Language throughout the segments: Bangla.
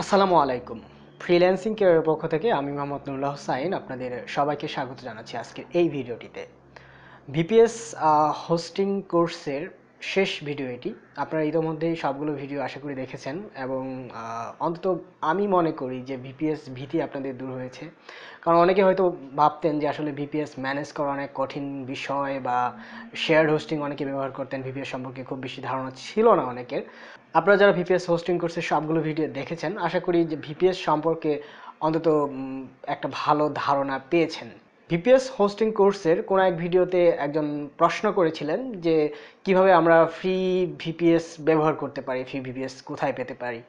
আসসালামু আলাইকুম। ফ্রিল্যান্সিং কেয়ারের পক্ষ থেকে আমি মোহাম্মদ নুরুল্লাহ হোসাইন আপনাদের সবাইকে স্বাগত জানাচ্ছি আজকের এই ভিডিওটিতে। ভিপিএস হোস্টিং কোর্সের শেষ ভিডিও এটি। আপনারা ইতিমধ্যেই সবগুলো ভিডিও আশা করি দেখেছেন এবং অন্তত আমি মনে করি যে ভিপিএস ভীতি আপনাদের দূর হয়েছে। কারণ অনেকে হয়তো ভাবতেন যে আসলে ভিপিএস ম্যানেজ করা অনেক কঠিন বিষয় বা শেয়ার হোস্টিং অনেকে ব্যবহার করতেন ভিপিএস সম্পর্কে খুব বেশি ধারণা ছিল না অনেকের। আপনারা যারা ভিপিএস হোস্টিং করছে, সবগুলো ভিডিও দেখেছেন। আশা করি যে ভিপিএস সম্পর্কে অন্তত একটা ভালো ধারণা পেয়েছেন। ভিপিএস হোস্টিং কোর্সের কোনো এক ভিডিওতে একজন প্রশ্ন করেছিলেন যে কীভাবে আমরা ফ্রি ভিপিএস ব্যবহার করতে পারি ফ্রি ভিপিএস কোথায় পেতে পারি?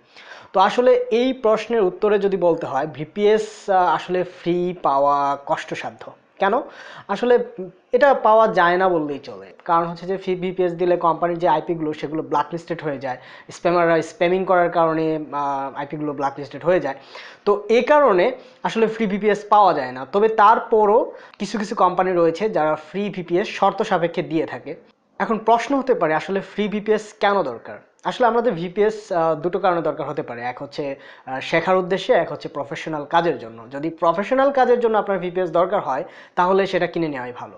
তো আসলে এই প্রশ্নের উত্তরে যদি বলতে হয় ভিপিএস আসলে ফ্রি পাওয়া কষ্টসাধ্য। কেন? আসলে এটা পাওয়া যায় না বললেই চলে। কারণ হচ্ছে যে ভিপিএস দিলে কোম্পানির যে আইপিগুলো সেগুলো ব্ল্যাকলিস্টেড হয়ে যায়। স্প্যামাররা স্প্যামিং করার কারণে আইপিগুলো ব্ল্যাকলিস্টেড হয়ে যায়। তো এ কারণে আসলে ফ্রি ভিপিএস পাওয়া যায় না। তবে তারপরও কিছু কিছু কোম্পানি রয়েছে যারা ফ্রি ভিপিএস শর্ত সাপেক্ষে দিয়ে থাকে। এখন প্রশ্ন হতে পারে, আসলে ফ্রি ভিপিএস কেন দরকার? আসলে আমাদের ভিপিএস দুটো কারণে দরকার হতে পারে। এক হচ্ছে শেখার উদ্দেশ্যে, এক হচ্ছে প্রফেশনাল কাজের জন্য। যদি প্রফেশনাল কাজের জন্য আপনার ভিপিএস দরকার হয়, তাহলে সেটা কিনে নেওয়াই ভালো।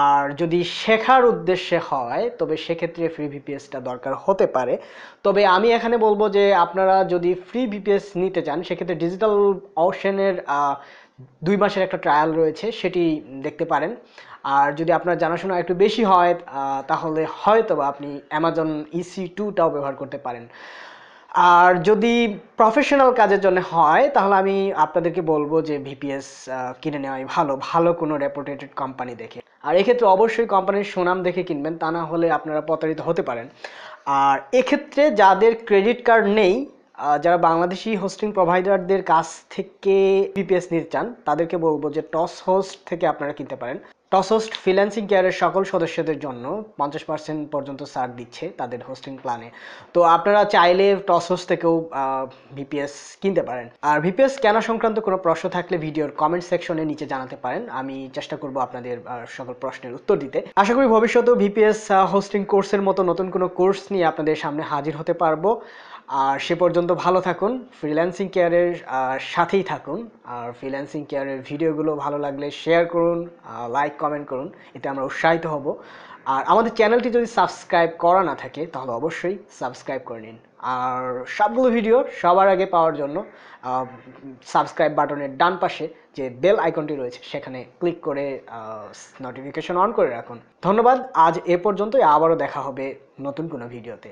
আর যদি শেখার উদ্দেশ্যে হয়, তবে সেক্ষেত্রে ফ্রি ভিপিএসটা দরকার হতে পারে। তবে আমি এখানে বলব যে, আপনারা যদি ফ্রি ভিপিএস নিতে চান, সেক্ষেত্রে ডিজিটাল অপশনের দুই মাসের একটা ট্রায়াল রয়েছে, সেটি দেখতে পারেন। আর যদি আপনার জানাশোনা একটু বেশি হয় তাহলে হয়তো আপনি অ্যামাজন ইসি টুটাও ব্যবহার করতে পারেন। আর যদি প্রফেশনাল কাজের জন্য হয়, তাহলে আমি আপনাদেরকে বলব যে ভিপিএস কিনে নেওয়াই ভালো ভালো কোনো রেপুটেটেড কোম্পানি দেখে। আর এক্ষেত্রে অবশ্যই কোম্পানির সুনাম দেখে কিনবেন, তা না হলে আপনারা প্রতারিত হতে পারেন। আর এক্ষেত্রে যাদের ক্রেডিট কার্ড নেই যারা বাংলাদেশি হোস্টিং প্রোভাইডারদের কাছ থেকে ভিপিএস নিতে চান, তাদেরকে বলব যে টস হোস্ট থেকে আপনারা কিনতে পারেন। টস হোস্ট ফ্রিল্যান্সিং কেয়ারের সকল সদস্যদের জন্য পঞ্চাশ পার্সেন্ট পর্যন্ত ছাড় দিচ্ছে তাদের হোস্টিং প্ল্যানে তো আপনারা চাইলে টস হোস্ট থেকেও ভিপিএস কিনতে পারেন। আর ভিপিএস কেনা সংক্রান্ত কোনো প্রশ্ন থাকলে ভিডিওর কমেন্ট সেকশনে নিচে জানাতে পারেন। আমি চেষ্টা করব আপনাদের সকল প্রশ্নের উত্তর দিতে। আশা করি ভবিষ্যতেও ভিপিএস হোস্টিং কোর্সের মতো নতুন কোনো কোর্স নিয়ে আপনাদের সামনে হাজির হতে পারব। আর সে পর্যন্ত ভালো থাকুন ফ্রিল্যান্সিং কেয়ারের সাথেই থাকুন, আর ফ্রিল্যান্সিং কেয়ারের ভিডিওগুলো ভালো লাগলে শেয়ার করুন লাইক কমেন্ট করুন, এতে আমরা উৎসাহিত হব। আর আমাদের চ্যানেলটি যদি সাবস্ক্রাইব করা না থাকে, তাহলে অবশ্যই সাবস্ক্রাইব করে নিন। আর সবগুলো ভিডিও সবার আগে পাওয়ার জন্য সাবস্ক্রাইব বাটনের ডান পাশে যে বেল আইকনটি রয়েছে, সেখানে ক্লিক করে নোটিফিকেশন অন করে রাখুন। ধন্যবাদ, আজ এ পর্যন্তই, আবারও দেখা হবে নতুন কোনো ভিডিওতে